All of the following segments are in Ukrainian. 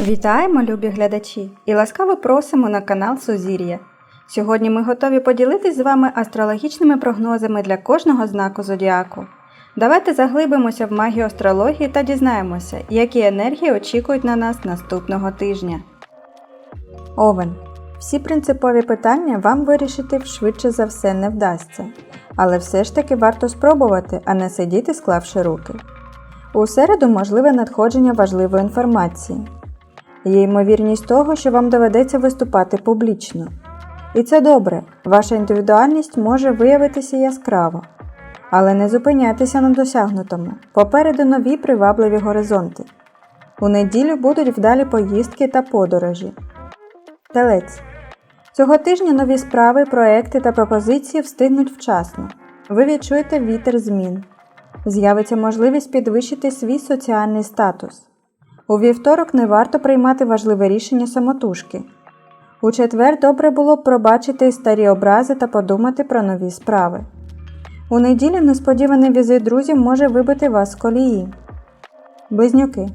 Вітаємо, любі глядачі, і ласкаво просимо на канал Сузір'я. Сьогодні ми готові поділитись з вами астрологічними прогнозами для кожного знаку зодіаку. Давайте заглибимося в магію астрології та дізнаємося, які енергії очікують на нас наступного тижня. Овен. Всі принципові питання вам вирішити швидше за все не вдасться, але все ж таки варто спробувати, а не сидіти склавши руки. У середу можливе надходження важливої інформації. Є ймовірність того, що вам доведеться виступати публічно. І це добре, ваша індивідуальність може виявитися яскраво. Але не зупиняйтеся на досягнутому. Попереду нові привабливі горизонти. У неділю будуть вдалі поїздки та подорожі. Телець. Цього тижня нові справи, проекти та пропозиції встигнуть вчасно. Ви відчуєте вітер змін. З'явиться можливість підвищити свій соціальний статус. У вівторок не варто приймати важливе рішення самотужки. У четвер добре було б пробачити старі образи та подумати про нові справи. У неділю несподіваний візит друзів може вибити вас з колії. Близнюки.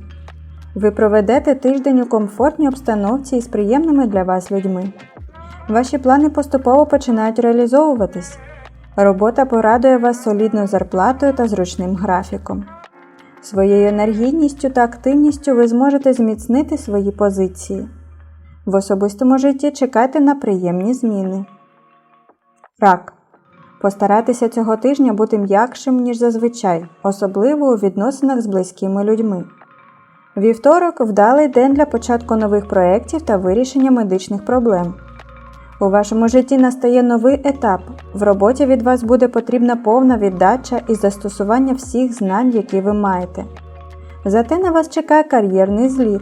Ви проведете тиждень у комфортній обстановці із приємними для вас людьми. Ваші плани поступово починають реалізовуватись. Робота порадує вас солідною зарплатою та зручним графіком. Своєю енергійністю та активністю ви зможете зміцнити свої позиції. В особистому житті чекайте на приємні зміни. Рак. Постарайтеся цього тижня бути м'якшим, ніж зазвичай, особливо у відносинах з близькими людьми. Вівторок вдалий день для початку нових проєктів та вирішення медичних проблем. У вашому житті настає новий етап. В роботі від вас буде потрібна повна віддача і застосування всіх знань, які ви маєте. Зате на вас чекає кар'єрний зліт.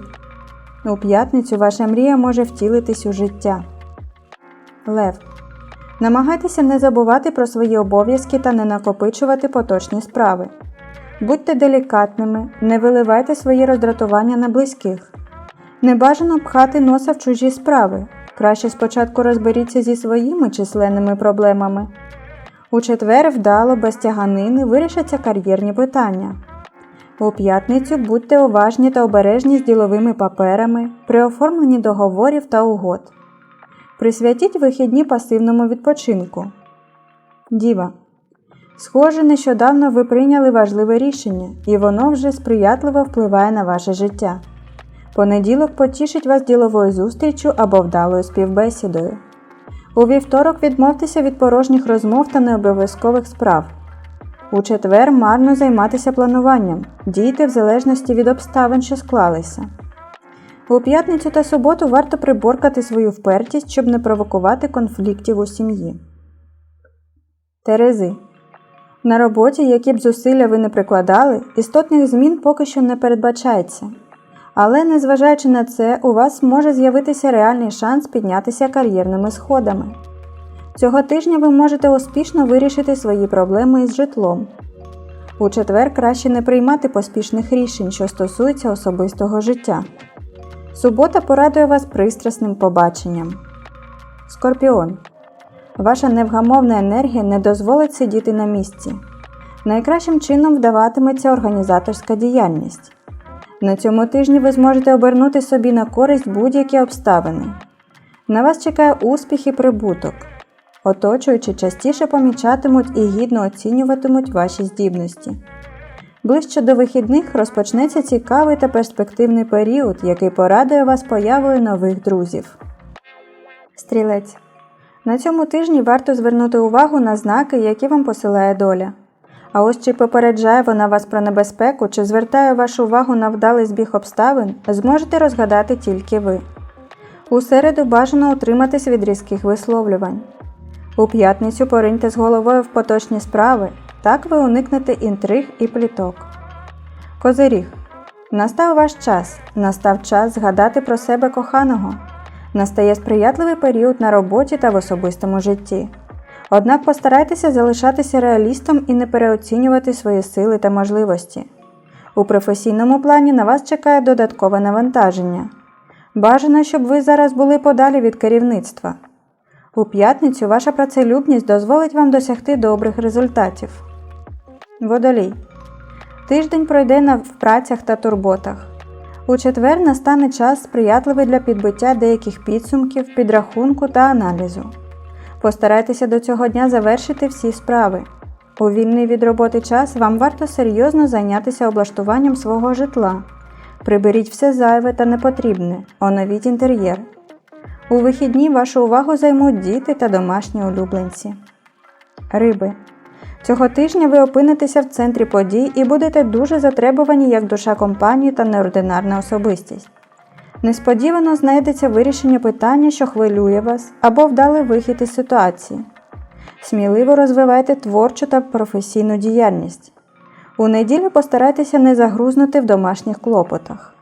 У п'ятницю ваша мрія може втілитись у життя. Лев. Намагайтеся не забувати про свої обов'язки та не накопичувати поточні справи. Будьте делікатними, не виливайте свої роздратування на близьких. Не бажано пхати носа в чужі справи. Краще спочатку розберіться зі своїми численними проблемами. У четвер вдало без тяганини вирішаться кар'єрні питання. У п'ятницю будьте уважні та обережні з діловими паперами при оформленні договорів та угод. Присвятіть вихідні пасивному відпочинку. Діва. Схоже, нещодавно ви прийняли важливе рішення, і воно вже сприятливо впливає на ваше життя. Понеділок потішить вас діловою зустрічю або вдалою співбесідою. У вівторок відмовтеся від порожніх розмов та необов'язкових справ. У четвер марно займатися плануванням, дійте в залежності від обставин, що склалися. У п'ятницю та суботу варто приборкати свою впертість, щоб не провокувати конфліктів у сім'ї. Терези. На роботі, які б зусилля ви не прикладали, істотних змін поки що не передбачається. Але, незважаючи на це, у вас може з'явитися реальний шанс піднятися кар'єрними сходами. Цього тижня ви можете успішно вирішити свої проблеми із житлом. У четвер краще не приймати поспішних рішень, що стосуються особистого життя. Субота порадує вас пристрасним побаченням. Скорпіон. Ваша невгамовна енергія не дозволить сидіти на місці. Найкращим чином вдаватиметься організаторська діяльність. На цьому тижні ви зможете обернути собі на користь будь-які обставини. На вас чекає успіх і прибуток. Оточуючи частіше помічатимуть і гідно оцінюватимуть ваші здібності. Ближче до вихідних розпочнеться цікавий та перспективний період, який порадує вас появою нових друзів. Стрілець. На цьому тижні варто звернути увагу на знаки, які вам посилає доля. А ось чи попереджає вона вас про небезпеку, чи звертає вашу увагу на вдалий збіг обставин, зможете розгадати тільки ви. У середу бажано утриматись від різких висловлювань. У п'ятницю пориньте з головою в поточні справи, так ви уникнете інтриг і пліток. Козиріг. Настав ваш час, настав час згадати про себе коханого. Настає сприятливий період на роботі та в особистому житті. Однак постарайтеся залишатися реалістом і не переоцінювати свої сили та можливості. У професійному плані на вас чекає додаткове навантаження. Бажано, щоб ви зараз були подалі від керівництва. У п'ятницю ваша працелюбність дозволить вам досягти добрих результатів. Водолій. Тиждень пройде на працях та турботах. У четвер настане час сприятливий для підбиття деяких підсумків, підрахунку та аналізу. Постарайтеся до цього дня завершити всі справи. У вільний від роботи час вам варто серйозно зайнятися облаштуванням свого житла. Приберіть все зайве та непотрібне, оновіть інтер'єр. У вихідні вашу увагу займуть діти та домашні улюбленці. Риби. Цього тижня ви опинитеся в центрі подій і будете дуже затребувані як душа компанії та неординарна особистість. Несподівано знайдеться вирішення питання, що хвилює вас, або вдалий вихід із ситуації. Сміливо розвивайте творчу та професійну діяльність. У неділю постарайтеся не загрузнути в домашніх клопотах.